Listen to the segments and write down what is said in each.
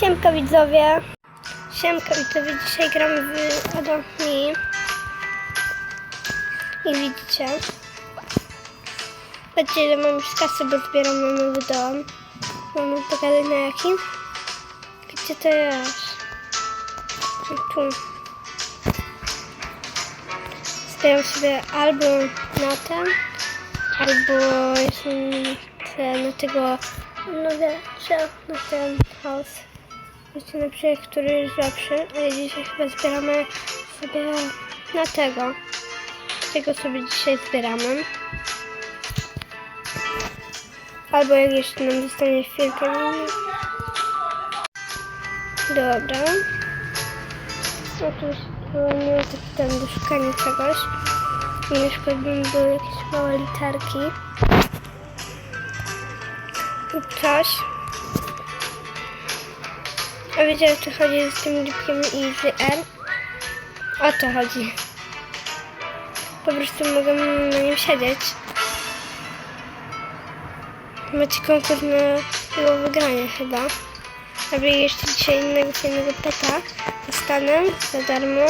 Siemka widzowie. Siemka widzowie, dzisiaj gramy w Adopt. I widzicie. Patrzcie, ile mam już kasy, bo zbieram nowy dom. Mam pokazać na jakim? Gdzie to jest? Tu. Zbieram sobie albo na ten, albo jeszcze na tego, no wiecie, na ten house. Na przykład, który jest lepszy, ale dzisiaj chyba zbieramy sobie na tego. Tego sobie dzisiaj zbieramy. Albo jak jeszcze nam zostanie chwilkę. Dobra. No tu jest nie taki tam do szukania czegoś. Przykład bym były jakieś małe literki. Lub coś. A wiecie o co chodzi z tym lipkiem i z R? O to chodzi. Po prostu mogę na nim siedzieć. Macie konkurs na jego wygranie chyba. Albo jeszcze dzisiaj innego fajnego peta dostanę za darmo.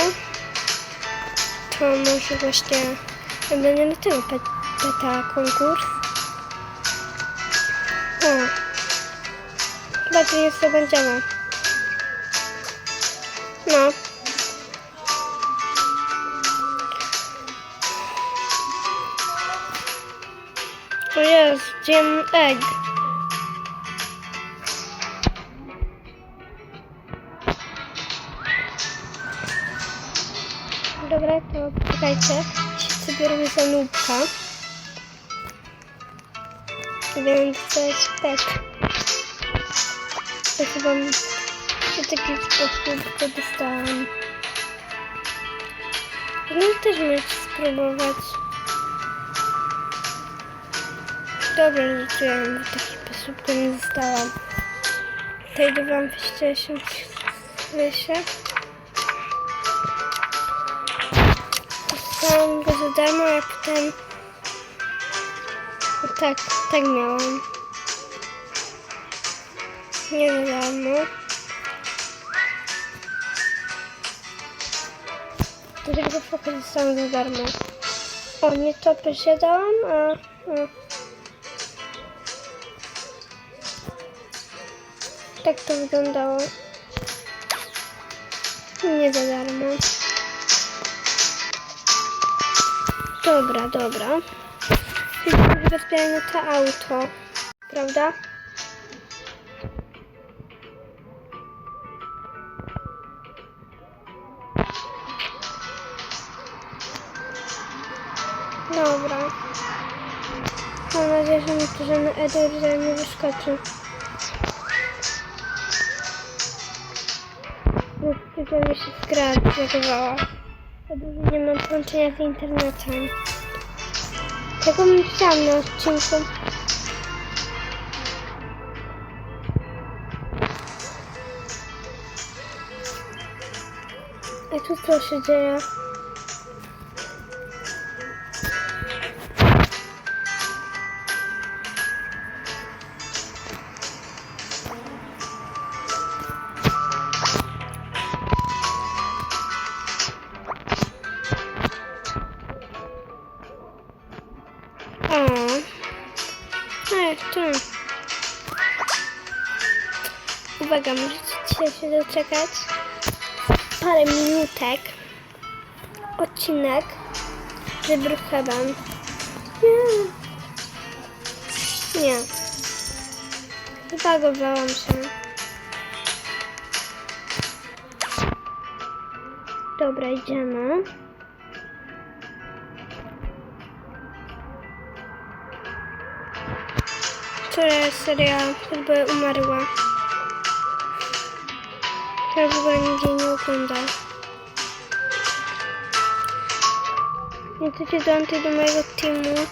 To może właśnie będzie na tego pet, peta konkurs. O. Chyba to nie zdobędziemy. No. Jest, gem egg. Dobra, to czekajcie. Się sobie robię za nubka. Więc jest pet. To chyba w taki sposób to dostałam. No też mieć spróbować. Dobra, rzuciłem w taki sposób, to nie zostałam. Tutaj dawałam wcześniej w lesie. Dostałam go za darmo, a potem... O, tak, tak miałam. Nie za darmo. Tego foka dostałam za darmo. O, nie to posiadałam, a... a. Tak to wyglądało. Nie za darmo. Dobra, dobra. Zbieramy to auto. Prawda? Dobra. Mam nadzieję, że mi tu żaden Edward nie wyskoczy. Tylko mi się gra zagowała. Nie mam połączenia z internetem. Tego bym chciałam na odcinku. A tu co się dzieje? Uwaga, możecie się doczekać. Parę minutek. Odcinek z Brookhaven. Nie. Nie. Zbagowałam się. Dobra, idziemy. która seria jakby umarła. Ja ogóle nigdzie nie oglądam. Nie chcecie dołączyć do mojego teamu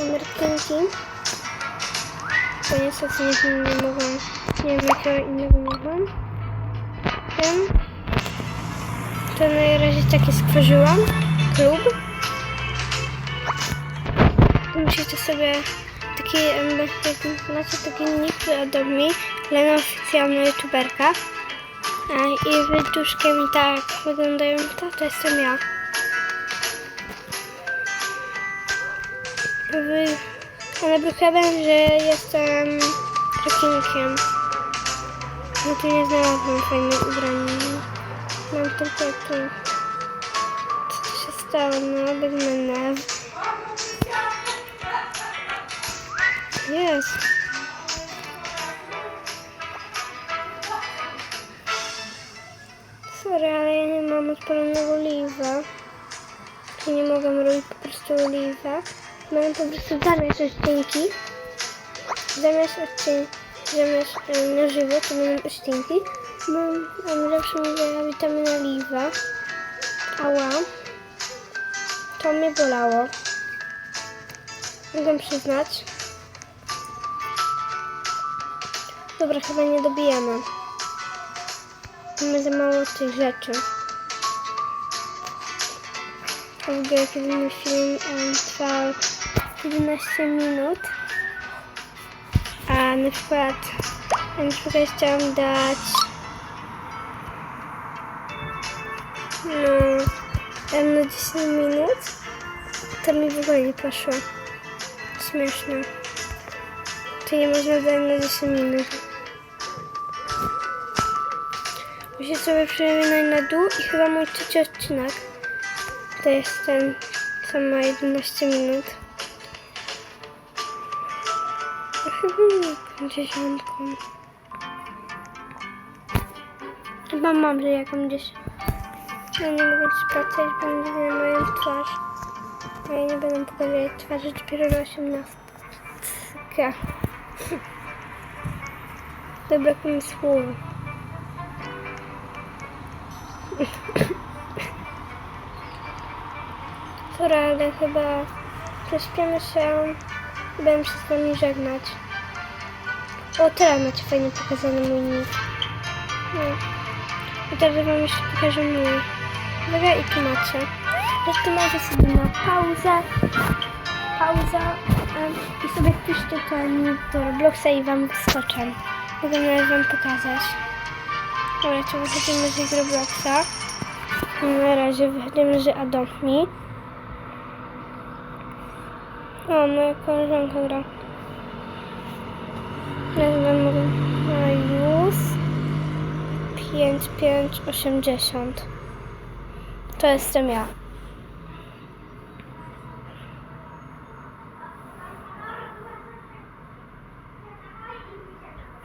Amerykanki. Bo niestety nie, nie mogą, nie wiem jakiego innego nie mam. Wiem. To na razie takie stworzyłam. Klub. Musicie sobie taki, jak macie taki nick Adobe Me, Lena oficjalna youtuberka. I wydłużkiem i tak wyglądają to, to jestem ja. Wy... Ale wychowam, że jestem rekinkiem. No tu nie znalazłam fajnych ubrań. Mam tylko tu. Co tu się stało? No, biegnę Jest. Sorry, ale ja nie mam odpalonego oliwa. Tu nie mogę robić po prostu oliwa. Mam po prostu zamiast odcinki. Zamiast odcinki. Zamiast e, na żywo to będą odcinki. Mam, mam zawsze mówię witaminę oliwa. Ała. To mnie bolało. Mogę przyznać. Dobra, chyba nie dobijamy. Mamy za mało tych rzeczy. W ogóle kiedy film em, trwał 11 minut, a na przykład, a na przykład chciałam dać no, na 10 minut, to mi w ogóle nie poszło. Śmieszne. To nie można dać na 10 minut. Muszę sobie przewinąć na dół i chyba mój trzeci odcinek. To jest ten, co ma 11 minut. Dziesiątką. Chyba mam, że jaką gdzieś. Ja nie mogę patrzeć, bo nie widzę moją twarz. A ja nie będę pokazywać twarzy dopiero na 18. Dobra, pomysłu. Sorry, ale chyba prześpiemy się będę się z wami żegnać. O, teraz macie fajnie pokazany mój nick. No. I teraz wam jeszcze pokażę mój. Uwaga, i tu macie. Jeszcze macie sobie na pauzę. Pauza. I sobie wpiszcie ten do Robloxa i wam wyskoczę. Mogę wam pokazać. To wychodzimy z Robloxa. Na razie wychodzimy z Adopt. O, moja koleżanka gra. Nazywam na już 5580. To jestem ja.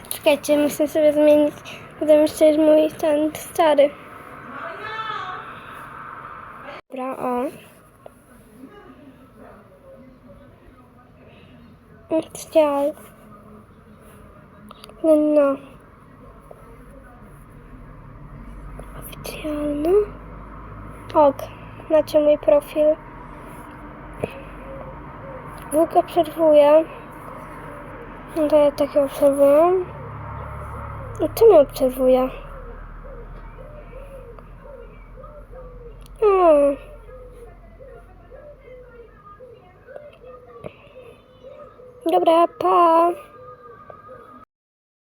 Czekajcie, muszę sobie zmienić. Potem jeszcze jest mój ten stary. Dobra, o. Oficjal. No, no. Oficjalny. Ok, macie mój profil. Długo obserwuję. No to ja takie obserwuję. I co mnie obserwuje? O. Dobra, pa.